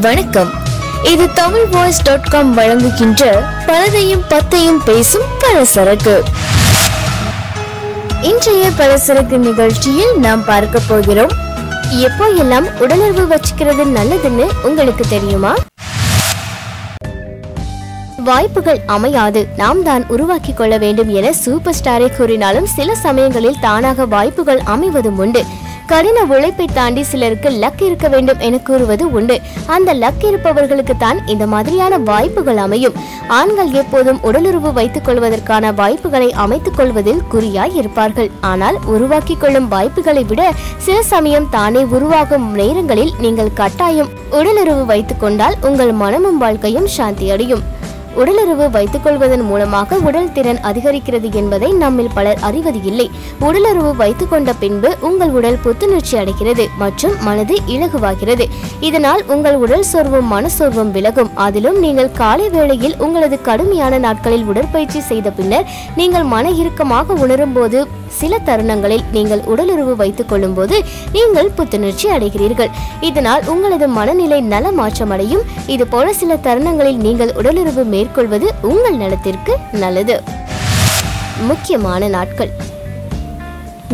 வணக்கம். இது Tamil voice dot com வழங்குகின்ற பலதையும் பத்தையும் பேசும் பலசரக்கு. இன்றைய பலசரக்கு நிகழ்ச்சியில் நாம் பார்க்க போகிறோம். எப்போ எல்லாம் உடலுறவு வச்சுக்கிறது நல்லதுன்னு உங்களுக்கு தெரியுமா? வாய்ப்புகள் அமையாது. நாம் தான் உருவாக்கிக் கொள்ள வேண்டும் என சூப்பர் ஸ்டாரை கூறினாலும் சில சமயங்களில் தானாக வாய்ப்புகள் அமைவதும் உண்டு. கடின உழைப்பை தாண்டி சிலருக்கு லக் இருக்க வேண்டும் என கூறுவது உண்டு. அந்த லக் இருப்பவர்களுக்கு தான் இந்த மாதிரியான வாய்ப்புகள் அமையும். ஆண்கள் எப்போதும் உடலுறவு வைத்துக் கொள்வதற்கான வாய்ப்புகளை அமைத்துக் கொள்வதில் குறியாய் இருப்பார்கள். ஆனால் உருவாக்கிக் கொள்ளும் வாய்ப்புகளை விட சில சமயம் தானே உருவாகும் நேரங்களில் நீங்கள் கட்டாயம் உடலுறவு வைத்துக் கொண்டால் உங்கள் மனமும் வாழ்க்கையும் சாந்தியடையும். உடலுறவு வைத்துக் கொள்வதன் மூலமாக உடல் திறன் அதிகரிக்கிறது என்பதை நம்மில் பலர் அறிவது இல்லை உடலுறவு வைத்துக் கொண்ட பின்பு உங்கள் உடல் புத்துணர்ச்சி அடைகிறது மற்றும் மனது இலகுவாகிறது. இதனால் உங்கள் உடல் சோர்வும் மனசோர்வும் விலகும். அதிலும் நீங்கள் காலை வேளையில் உங்களது கடுமையான நாட்களில் உடற்பயிற்சி செய்த பின்னர் நீங்கள் மன இறுக்கமாக உணரும் போது சில தருணங்களில் நீங்கள் உடலுறவு வைத்துக் கொள்ளும்போது நீங்கள் புத்துணர்ச்சி அடைகிறீர்கள். இதனால் உங்களது மனநிலை நல மாற்றமடையும் இது போல சில தருணங்களில் நீங்கள் உடலுறவு மேற்கொள்வது உங்கள் நலத்திற்கு நல்லது. முக்கியமான நாட்கள்.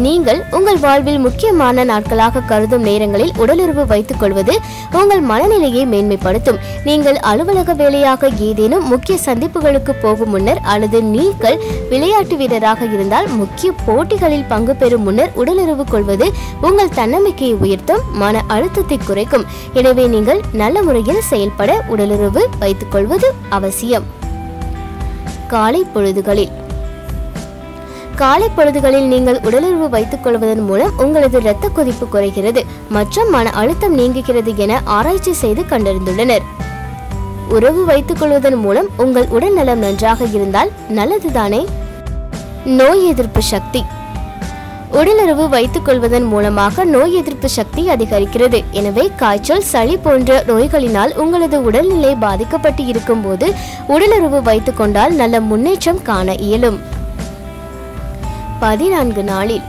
நீங்கள் உங்கள் வாழ்வில் முக்கியமான நாட்களாக கருதும் நேரங்களில் உடலுறவு வைத்துக் கொள்வது உங்கள் மனநிலையை மேன்மைப்படுத்தும். நீங்கள் அலுவலக வேலையாக ஏதேனும் முக்கிய சந்திப்புகளுக்கு போகும் முன்னர் அல்லது நீங்கள் விளையாட்டு வீரராக இருந்தால் முக்கிய போட்டிகளில் பங்கு பெறும் முன்னர் உடலுறவு கொள்வது உங்கள் தன்னம்பிக்கையை உயர்த்தும் மன அழுத்தத்தை குறைக்கும். எனவே நீங்கள் நல்ல முறையில் செயல்பட உடலுறவு வைத்துக் கொள்வது அவசியம். காலை பொழுதுகளில் காலை பொழுதுகளில் நீங்கள் உடலுறவு வைத்துக் கொள்வதன் மூலம் உங்களது இரத்த கொதிப்பு குறைகிறது மற்றும் மன அழுத்தம் நீங்குகிறது என ஆராய்ச்சி செய்து கண்டறிந்துள்ளனர். உறவு வைத்துக் கொள்வதன் மூலம் உங்கள் உடல் நலம் நன்றாக இருந்தால் நல்லதுதானே? நோய் எதிர்ப்பு சக்தி. உடலுறவு வைத்துக் கொள்வதன் மூலமாக நோய் எதிர்ப்பு சக்தி அதிகரிக்கிறது. எனவே காய்ச்சல் சளி போன்ற நோய்களினால் உங்களது உடல்நிலை பாதிக்கப்பட்டு இருக்கும்போது உடலுறவு வைத்துக் கொண்டால் நல்ல முன்னேற்றம் காண இயலும். பதினான்கு நாளில்.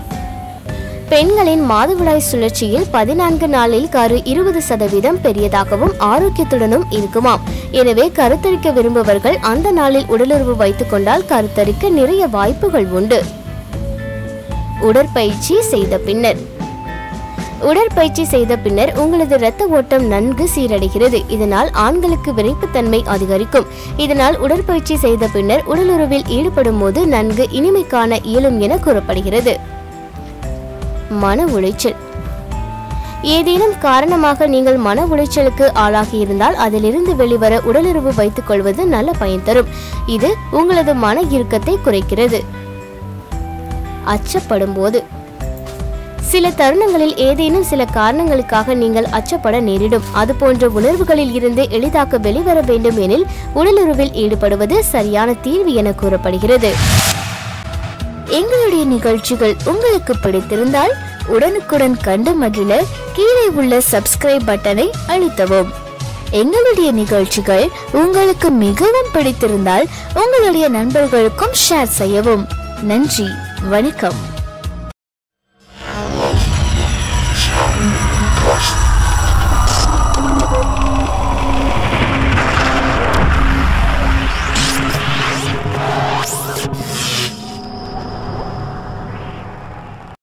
பெண்களின் மாதவிடாய் சுழற்சியில் பதினான்கு நாளில் கரு இருபது சதவீதம் பெரியதாகவும் ஆரோக்கியத்துடனும் இருக்குமாம். எனவே கருத்தரிக்க விரும்புபவர்கள் அந்த நாளில் உடலுறவு வைத்துக் கொண்டால் கருத்தரிக்க நிறைய வாய்ப்புகள் உண்டு. உடற்பயிற்சி செய்த பின்னர். உடற்பயிற்சி செய்த பின்னர் உங்களது இரத்த ஓட்டம் நன்கு சீரடைகிறது. இதனால் ஆண்களுக்கு விரைப்புத்தன்மை அதிகரிக்கும். இதனால் உடற்பயிற்சி செய்த பின்னர் உடலுறவில் ஈடுபடும் போது நன்கு இனிமை காண இயலும் என கூறப்படுகிறது. மன உளைச்சல். ஏதேனும் காரணமாக நீங்கள் மன உளைச்சலுக்கு ஆளாகியிருந்தால் அதிலிருந்து வெளிவர உடலுறவு வைத்துக் கொள்வது நல்ல பயன் தரும். இது உங்களது மன இறுக்கத்தை குறைக்கிறது. அச்சப்படும் போது சில தருணங்களில் ஏதேனும் சில காரணங்களுக்காக நீங்கள் அச்சப்பட நேரிடும். அது போன்ற உணர்வுகளில் இருந்து எளிதாக வெளிவர வேண்டும் எனில் உடலுறவில் ஈடுபடுவது சரியான தீர்வு என கூறப்படுகிறது. எங்களுடைய நிகழ்ச்சிகள் உங்களுக்கு பிடித்திருந்தால் உடனுக்குடன் கண்டு மகிழ கீழே உள்ள சப்ஸ்கிரைப் பட்டனை அழுத்தவும். எங்களுடைய நிகழ்ச்சிகள் உங்களுக்கு மிகவும் பிடித்திருந்தால் உங்களுடைய நண்பர்களுக்கும் ஷேர் செய்யவும். நன்றி வணக்கம்.